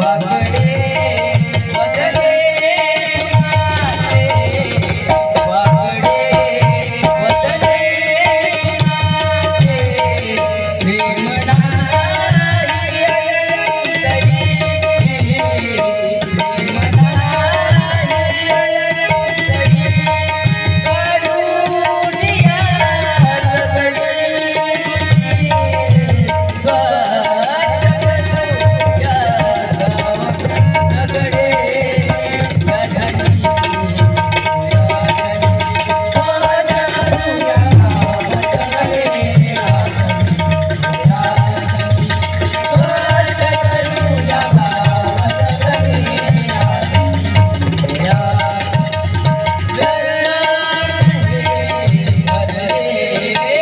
তোমাকে